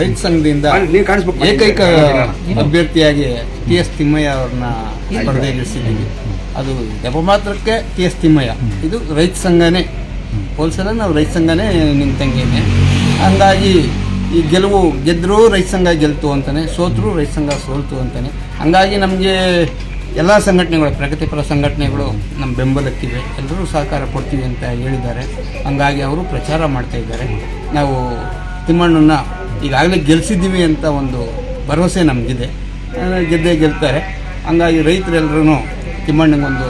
ರೈತ ಸಂಘದಿಂದ ಏಕೈಕ ಅಭ್ಯರ್ಥಿಯಾಗಿ ಟಿ ಎಸ್ ತಿಮ್ಮಯ್ಯ ಅವ್ರನ್ನ ಸ್ಪರ್ಧೆಗಿಳಿಸಿದ್ದೀವಿ ಅದು ಯಾವ ಮಾತ್ರಕ್ಕೆ ಟಿ ಎಸ್ ತಿಮ್ಮಯ್ಯ. ಇದು ರೈತ ಸಂಘನೇ. ಹೋಲ್ಸೇಲ ನಾವು ರೈತ ಸಂಘನೇ ನಿಮ್ಮ ತಂಗಿನೇ. ಹಂಗಾಗಿ ಈ ಗೆಲುವು ಗೆದ್ದರೂ ರೈತ ಸಂಘ ಗೆಲ್ತು ಅಂತಾನೆ ಸೋತರೂ ರೈತ ಸಂಘ ಸೋಲ್ತು ಅಂತಾನೆ. ಹಂಗಾಗಿ ನಮಗೆ ಎಲ್ಲ ಸಂಘಟನೆಗಳು ಪ್ರಗತಿಪರ ಸಂಘಟನೆಗಳು ನಮ್ಮ ಬೆಂಬಲಕ್ಕಿವೆ. ಎಲ್ಲರೂ ಸಹಕಾರ ಕೊಡ್ತೀವಿ ಅಂತ ಹೇಳಿದ್ದಾರೆ. ಹಂಗಾಗಿ ಅವರು ಪ್ರಚಾರ ಮಾಡ್ತಾ ಇದ್ದಾರೆ. ನಾವು ತಿಮ್ಮಣ್ಣನ ಈಗಾಗಲೇ ಗೆಲ್ಸಿದ್ದೀವಿ ಅಂತ ಒಂದು ಭರವಸೆ ನಮಗಿದೆ. ಗೆದ್ದೇ ಗೆಲ್ತಾರೆ. ಹಂಗಾಗಿ ರೈತರೆಲ್ಲರೂ ತಿಮ್ಮಣ್ಣಗೊಂದು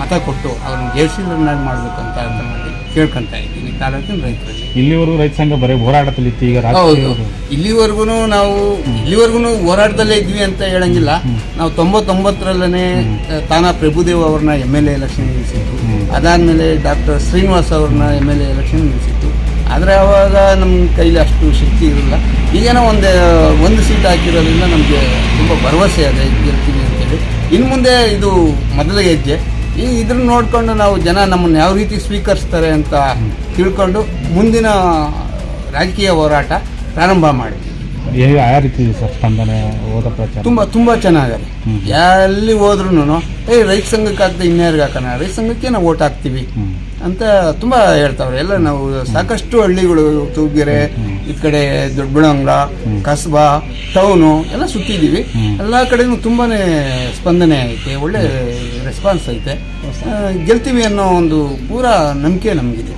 ಮತ ಕೊಟ್ಟು ಅವ್ರನ್ನ ಗೆಲ್ಸಿದ್ರನ್ನಾಗಿ ಮಾಡಬೇಕು ಅಂತ ಮಾಡಿ ಕೇಳ್ಕೊತಾ ಇದ್ದೀನಿ. ತಾಲೂಕಿನ ರೈತರಲ್ಲಿ. ಇಲ್ಲಿವರೆಗೂ ರೈತ ಸಂಘ ಬರೀ ಹೋರಾಟದಲ್ಲಿತ್ತು ಈಗ ಹೌದು. ಇಲ್ಲಿವರೆಗೂ ನಾವು ಇಲ್ಲಿವರೆಗೂ ಹೋರಾಟದಲ್ಲೇ ಇದ್ವಿ ಅಂತ ಹೇಳಂಗಿಲ್ಲ. ನಾವು ತೊಂಬತ್ತೊಂಬತ್ತರಲ್ಲೇ ತಾನಾ ಪ್ರಭುದೇವ್ ಅವ್ರನ್ನ ಎಂ ಎಲ್ ಎ ಎಲೆಕ್ಷನ್ ನಿಲ್ಲಿಸಿದ್ರು ಅದಾದಮೇಲೆ ಡಾಕ್ಟರ್ ಶ್ರೀನಿವಾಸ್ ಅವ್ರನ್ನ ಎಂ ಎಲ್ ಎ ಎಲೆಕ್ಷನ್ ಆದರೆ ಅವಾಗ ನಮ್ಮ ಕೈಲಿ ಅಷ್ಟು ಶಕ್ತಿ ಇರಲಿಲ್ಲ ಈಗೇನೋ ಒಂದು ಒಂದು ಸೀಟ್ ಹಾಕಿರೋದ್ರಿಂದ ನಮಗೆ ತುಂಬ ಭರವಸೆ ಅದೇ ಗೆಲ್ತೀವಿ ಅಂತೇಳಿ. ಇನ್ನು ಮುಂದೆ ಇದು ಮೊದಲ ಹೆಜ್ಜೆ. ಈ ಇದನ್ನು ನೋಡಿಕೊಂಡು ನಾವು ಜನ ನಮ್ಮನ್ನು ಯಾವ ರೀತಿ ಸ್ವೀಕರಿಸ್ತಾರೆ ಅಂತ ತಿಳ್ಕೊಂಡು ಮುಂದಿನ ರಾಜಕೀಯ ಹೋರಾಟ ಪ್ರಾರಂಭ ಮಾಡಿ. ಯಾವ ರೀತಿ ಸರ್ ಸ್ಪಂದನೆ ಹೋದ ಪ್ರಚಾರ? ತುಂಬ ತುಂಬ ಚೆನ್ನಾಗಿದೆ. ಎಲ್ಲಿ ಹೋದ್ರೂ ಏ ರೈತ ಸಂಘಕ್ಕೆ ಹಾಕ್ದೆ ಇನ್ಯಾರಿಗೆ ಹಾಕೋಣ? ರೈತ ಸಂಘಕ್ಕೆ ನಾವು ಓಟ್ ಹಾಕ್ತೀವಿ. ಅಂತ ತುಂಬ ಹೇಳ್ತಾವ್ರೆ. ಎಲ್ಲ ನಾವು ಸಾಕಷ್ಟು ಹಳ್ಳಿಗಳು ತೂಗೆರೆ ಈ ಕಡೆ ದೊಡ್ಡಬಳ್ಳಾಂಗ್ರ ಕಸ್ಬಾ ಟೌನು ಎಲ್ಲ ಸುತ್ತಿದ್ದೀವಿ. ಎಲ್ಲ ಕಡೆನೂ ತುಂಬಾ ಸ್ಪಂದನೆ ಐತೆ ಒಳ್ಳೆ ರೆಸ್ಪಾನ್ಸ್ ಐತೆ. ಗೆಲ್ತೀವಿ ಅನ್ನೋ ಒಂದು ಪೂರಾ ನಂಬಿಕೆ ನಮಗಿದೆ.